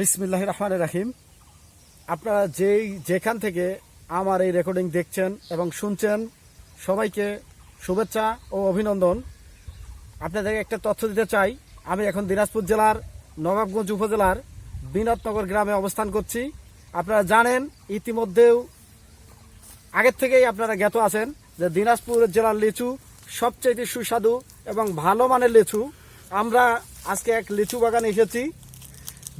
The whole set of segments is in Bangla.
বিসমিল্লাহ রহমান রাহিম। আপনারা যেই, যেখান থেকে আমার এই রেকর্ডিং দেখছেন এবং শুনছেন, সবাইকে শুভেচ্ছা ও অভিনন্দন। আপনাদেরকে একটা তথ্য দিতে চাই। আমি এখন দিনাজপুর জেলার নবাবগঞ্জ উপজেলার বিনোদনগর গ্রামে অবস্থান করছি। আপনারা জানেন, ইতিমধ্যেও আগের থেকেই আপনারা জ্ঞাত আছেন যে দিনাজপুর জেলার লিচু সবচেয়ে সুস্বাদু এবং ভালো মানের লিচু। আমরা আজকে এক লিচু বাগানে এসেছি।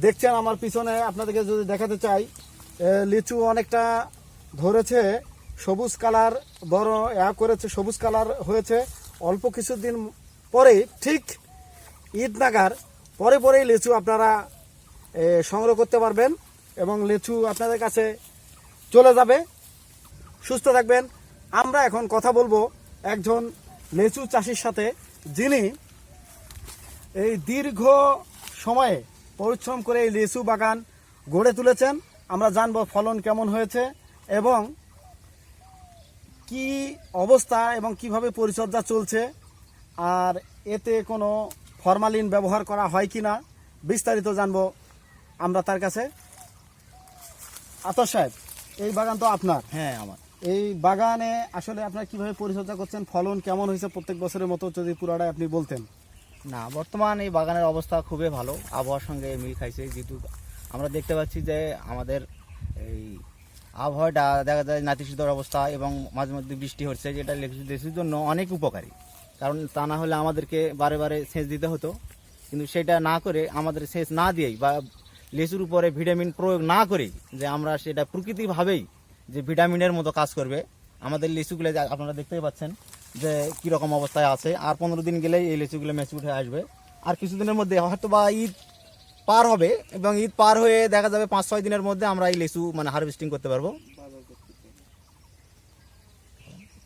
দেখছেন আমার পিছনে, আপনাদেরকে যদি দেখাতে চাই লিচু অনেকটা ধরেছে, সবুজ কালার বড় ইয়া করেছে, সবুজ কালার হয়েছে। অল্প কিছুদিন পরে, ঠিক ঈদ নাগার পরে পরেই লিচু আপনারা সংগ্রহ করতে পারবেন এবং লিচু আপনাদের কাছে চলে যাবে। সুস্থ থাকবেন। আমরা এখন কথা বলব একজন লিচু চাষির সাথে, যিনি এই দীর্ঘ সময়ে পরিশ্রম করে এই লিচু বাগান গড়ে তুলেছেন। আমরা জানব ফলন কেমন হয়েছে এবং কি অবস্থা এবং কীভাবে পরিচর্যা চলছে আর এতে কোনো ফরমালিন ব্যবহার করা হয় কি না বিস্তারিত জানব আমরা তার কাছে। আতর সাহেব এই বাগান তো আপনার। হ্যাঁ আমার। এই বাগানে আসলে আপনার কীভাবে পরিচর্যা করছেন ফলন কেমন হয়েছে প্রত্যেক বছরের মতো যদি পুরাটাই আপনি বলতেন। না, বর্তমান এই বাগানের অবস্থা খুবই ভালো। আবহাওয়ার সঙ্গে মিল খাইছে, যেহেতু আমরা দেখতে পাচ্ছি যে আমাদের এই আবহাওয়াটা দেখা যায় নাতিশীতল অবস্থা এবং মাঝে মধ্যে বৃষ্টি হচ্ছে, যেটা লেচুর জন্য অনেক উপকারী। কারণ তা না হলে আমাদেরকে বারে বারে সেচ দিতে হতো। কিন্তু সেটা না করে আমাদের সেচ না দিয়েই বা লেচুর উপরে ভিটামিন প্রয়োগ না করেই যে আমরা সেটা প্রকৃতিভাবেই যে ভিটামিনের মতো কাজ করবে, আমাদের লিচুগুলো আপনারা দেখতেই পাচ্ছেন যে কীরকম অবস্থায় আছে। আর পনেরো দিন গেলেই এই লিচুগুলো মেচে উঠে আসবে। আর কিছুদিনের মধ্যে হয়তো বা ঈদ পার হবে এবং ঈদ পার হয়ে দেখা যাবে পাঁচ ছয় দিনের মধ্যে আমরা এই লিচু মানে হারভেস্টিং করতে পারব।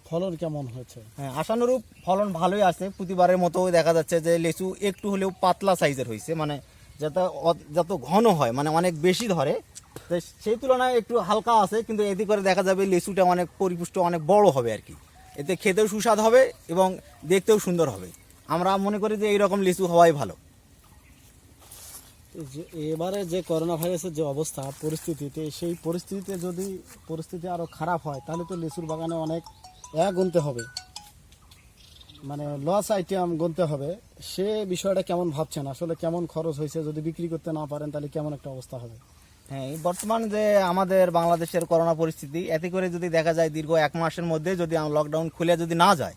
ফলন কেমন হয়েছে? হ্যাঁ আশানুরূপ ফলন ভালোই আছে। প্রতিবারের মতো দেখা যাচ্ছে যে লিচু একটু হলেও পাতলা সাইজের হয়েছে। মানে যাতে যত ঘন হয় মানে অনেক বেশি ধরে সেই তুলনায় একটু হালকা আছে। কিন্তু এতে করে দেখা যাবে লিচুটা অনেক পরিপুষ্ট অনেক বড় হবে আর কি। এতে খেতেও সুস্বাদ হবে এবং দেখতেও সুন্দর হবে। আমরা মনে করি যে এইরকম লিচু হওয়াই ভালো। এবারে যে করোনা ভাইরাসের যে অবস্থা, পরিস্থিতিতে, সেই পরিস্থিতিতে যদি পরিস্থিতি আরও খারাপ হয়, তাহলে তো লিচুর বাগানে অনেক এক গুনতে হবে। মানে লস আইটেম গুনতে হবে। সে বিষয়টা কেমন ভাবছেন? আসলে কেমন খরচ হয়েছে? যদি বিক্রি করতে না পারেন, তাহলে কেমন একটা অবস্থা হবে? হ্যাঁ বর্তমান যে আমাদের বাংলাদেশের করোনা পরিস্থিতি, এতে করে যদি দেখা যায় দীর্ঘ এক মাসের মধ্যে যদি লকডাউন খুলে যদি না যায়,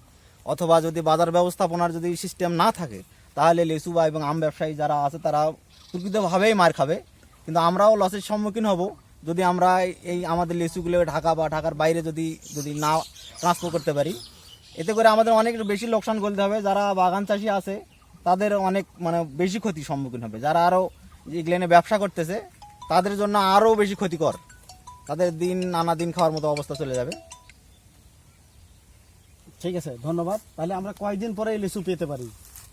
অথবা যদি বাজার ব্যবস্থাপনার যদি সিস্টেম না থাকে, তাহলে লিচু বা এবং আম ব্যবসায়ী যারা আছে, তারা প্রকৃতভাবেই মার খাবে। কিন্তু আমরাও লসের সম্মুখীন হব। যদি আমরা এই আমাদের লিচুগুলো ঢাকা বা ঢাকার বাইরে যদি যদি না ট্রান্সফার করতে পারি, এতে করে আমাদের অনেক বেশি লোকসান করতে হবে। যারা বাগান চাষি আছে, তাদের অনেক মানে বেশি ক্ষতির সম্মুখীন হবে। যারা আরও এগুলো ব্যবসা করতেছে তাদের জন্য আরও বেশি ক্ষতিকর। তাদের দিন নানা দিন খাওয়ার মতো অবস্থা চলে যাবে। ঠিক আছে ধন্যবাদ। তাহলে আমরা কয়েকদিন পরে এই লিচু পেতে পারি?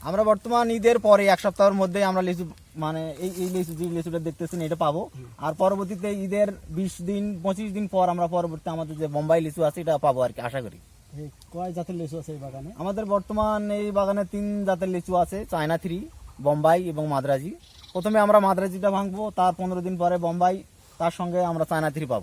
আমরা বর্তমান ঈদের পরে এক সপ্তাহের মধ্যে আমরা লিচু মানে এই এই লিচু যে লিচুটা দেখতেছেন এটা পাবো। আর পরবর্তীতে ঈদের বিশ দিন পঁচিশ দিন পর আমরা পরবর্তী আমাদের যে বোম্বাই লিচু আছে এটা পাবো আর কি আশা করি। কয় জাতের লিচু আছে এই বাগানে? আমাদের বর্তমান এই বাগানে তিন জাতের লিচু আছে চায়না থ্রি বোম্বাই এবং মাদ্রাজি। প্রথমে আমরা মাদ্রাজিটা ভাঙবো, তার পনেরো দিন পরে বোম্বাই, তার সঙ্গে আমরা চায়না থ্রি পাবো।